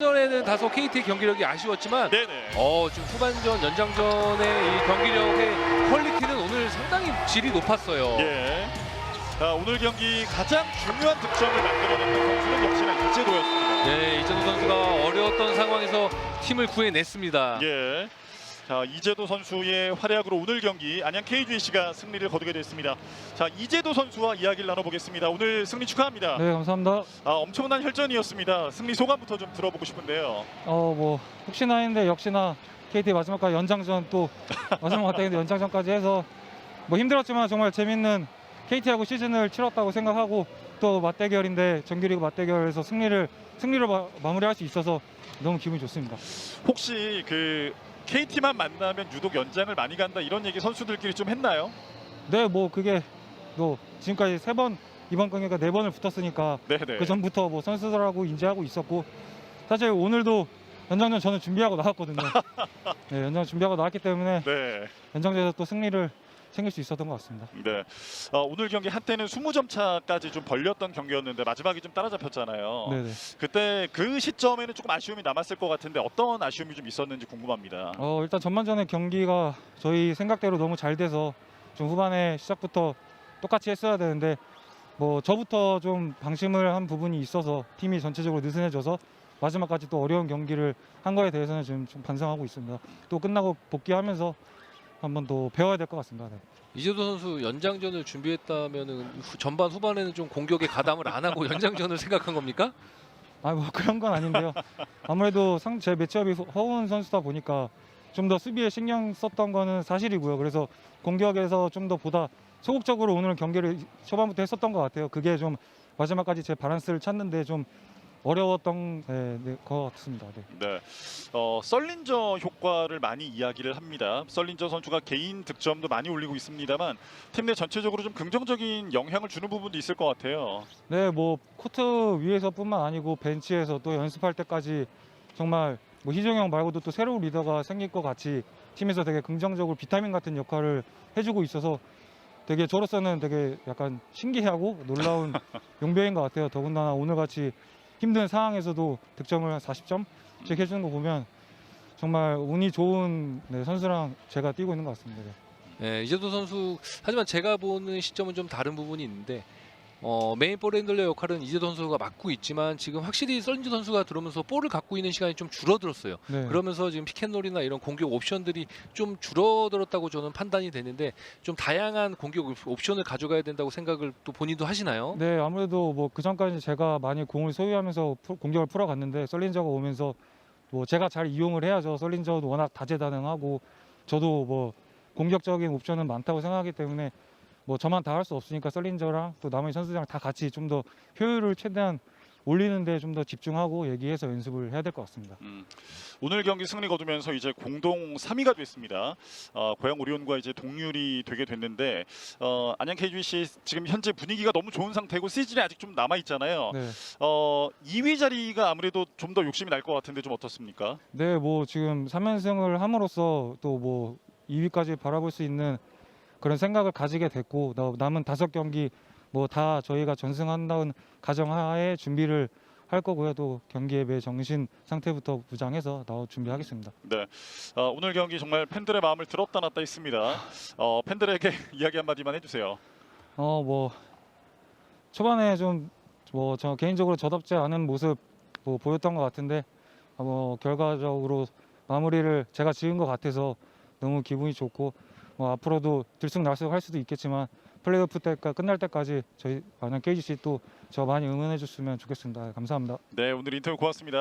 전에는 다소 KT의 경기력이 아쉬웠지만 네네. 어 지금 후반전 연장전의 이 경기력의 퀄리티는 오늘 상당히 질이 높았어요. 예. 자, 오늘 경기 가장 중요한 득점을 만들어냈던 선수는 역시나 이재도였습니다. 네, 이정우 선수가 어려웠던 상황에서 팀을 구해냈습니다. 예. 자 이재도 선수의 활약으로 오늘 경기 안양 KGC가 승리를 거두게 됐습니다. 자 이재도 선수와 이야기를 나눠보겠습니다. 오늘 승리 축하합니다. 네 감사합니다. 아, 엄청난 혈전이었습니다. 승리 소감부터 좀 들어보고 싶은데요. 어 뭐 혹시나 했는데 역시나 KT 마지막까지 연장전 또 마지막 맞대결인데 연장전까지 해서 뭐 힘들었지만 정말 재밌는 KT하고 시즌을 치렀다고 생각하고 또 맞대결인데 정규리그 맞대결에서 승리를 승리로 마, 마무리할 수 있어서 너무 기분이 좋습니다. 혹시 그 KT만 만나면 유독 연장을 많이 간다 이런 얘기 선수들끼리 좀 했나요? 네 뭐 그게 또 지금까지 세 번 이번 경기가 네 번을 붙었으니까 네네. 그 전부터 뭐 선수들하고 인지하고 있었고 사실 오늘도 연장전 저는 준비하고 나왔거든요. 네 연장 준비하고 나왔기 때문에 네. 연장전에서 또 승리를 챙길 수 있었던 것 같습니다. 네. 어, 오늘 경기 한때는 20점 차까지 좀 벌렸던 경기였는데 마지막에 좀 따라잡혔잖아요. 네네. 그때 그 시점에는 조금 아쉬움이 남았을 것 같은데 어떤 아쉬움이 좀 있었는지 궁금합니다. 어 일단 전반전에 경기가 저희 생각대로 너무 잘 돼서 좀 후반에 시작부터 똑같이 했어야 되는데 뭐 저부터 좀 방심을 한 부분이 있어서 팀이 전체적으로 느슨해져서 마지막까지 또 어려운 경기를 한 거에 대해서는 지금 좀 반성하고 있습니다. 또 끝나고 복귀하면서 한번 더 배워야 될 것 같습니다. 네. 이재도 선수 연장전을 준비했다면은 후- 전반 후반에는 좀 공격에 가담을 안 하고 연장전을 생각한 겁니까? 아 뭐 그런 건 아닌데요. 아무래도 상, 제 매치업이 허- 허운 선수다 보니까 좀 더 수비에 신경 썼던 거는 사실이고요. 그래서 공격에서 좀 더 보다 소극적으로 오늘 경기를 초반부터 했었던 것 같아요. 그게 좀 마지막까지 제 바란스를 찾는데 좀 어려웠던 네, 네, 것 같습니다. 네. 네. 어, 썰린저 효과를 많이 이야기를 합니다. 썰린저 선수가 개인 득점도 많이 올리고 있습니다만 팀 내 전체적으로 좀 긍정적인 영향을 주는 부분도 있을 것 같아요. 네, 뭐 코트 위에서뿐만 아니고 벤치에서 또 연습할 때까지 정말 뭐 희종이 형 말고도 또 새로운 리더가 생길 것 같이 팀에서 되게 긍정적으로 비타민 같은 역할을 해주고 있어서 되게 저로서는 되게 약간 신기하고 놀라운 용병인 것 같아요. 더군다나 오늘 같이 힘든 상황에서도 득점을 한 40점 씩 해주는 거 보면 정말 운이 좋은 네, 선수랑 제가 뛰고 있는 것 같습니다. 네. 네, 이재도 선수 하지만 제가 보는 시점은 좀 다른 부분이 있는데 어, 메인 볼 핸들러 역할은 이재도 선수가 맡고 있지만 지금 확실히 썰린지 선수가 들어오면서 볼을 갖고 있는 시간이 좀 줄어들었어요. 네. 그러면서 지금 피켓놀이나 이런 공격 옵션들이 좀 줄어들었다고 저는 판단이 되는데 좀 다양한 공격 옵션을 가져가야 된다고 생각을 또 본인도 하시나요? 네, 아무래도 뭐 그 전까지 제가 많이 공을 소유하면서 풀- 공격을 풀어갔는데 썰린저가 오면서 뭐 제가 잘 이용을 해야죠. 썰린저도 워낙 다재다능하고 저도 뭐 공격적인 옵션은 많다고 생각하기 때문에 뭐 저만 다 할 수 없으니까 썰린저랑 또 나머지 선수들이랑 다 같이 좀 더 효율을 최대한 올리는데 좀 더 집중하고 얘기해서 연습을 해야 될 것 같습니다. 음, 오늘 경기 승리 거두면서 이제 공동 3위가 됐습니다. 어, 고양 오리온과 이제 동률이 되게 됐는데 어, 안양 KGC 지금 현재 분위기가 너무 좋은 상태고 시즌이 아직 좀 남아 있잖아요. 네. 어, 2위 자리가 아무래도 좀 더 욕심이 날 것 같은데 좀 어떻습니까? 네, 뭐 지금 3연승을 함으로써 또 뭐 2위까지 바라볼 수 있는 그런 생각을 가지게 됐고 나- 남은 다섯 경기 뭐 다 저희가 전승한다는 가정하에 준비를 할 거고요. 또 경기에 매 정신 상태부터 부장해서 나올 준비하겠습니다. 네, 어, 오늘 경기 정말 팬들의 마음을 들었다 놨다 했습니다. 어, 팬들에게 이야기 한마디만 해주세요. 어 뭐 초반에 좀 뭐 저 개인적으로 저답지 않은 모습 뭐 보였던 것 같은데 어, 뭐 결과적으로 마무리를 제가 지은 것 같아서 너무 기분이 좋고 뭐 앞으로도 들쑥날쑥 할 수도 있겠지만 플레이오프 때까 끝날 때까지 저희 안양 KGC 또 저 많이 응원해 줬으면 좋겠습니다. 감사합니다. 네, 오늘 인터뷰 고맙습니다.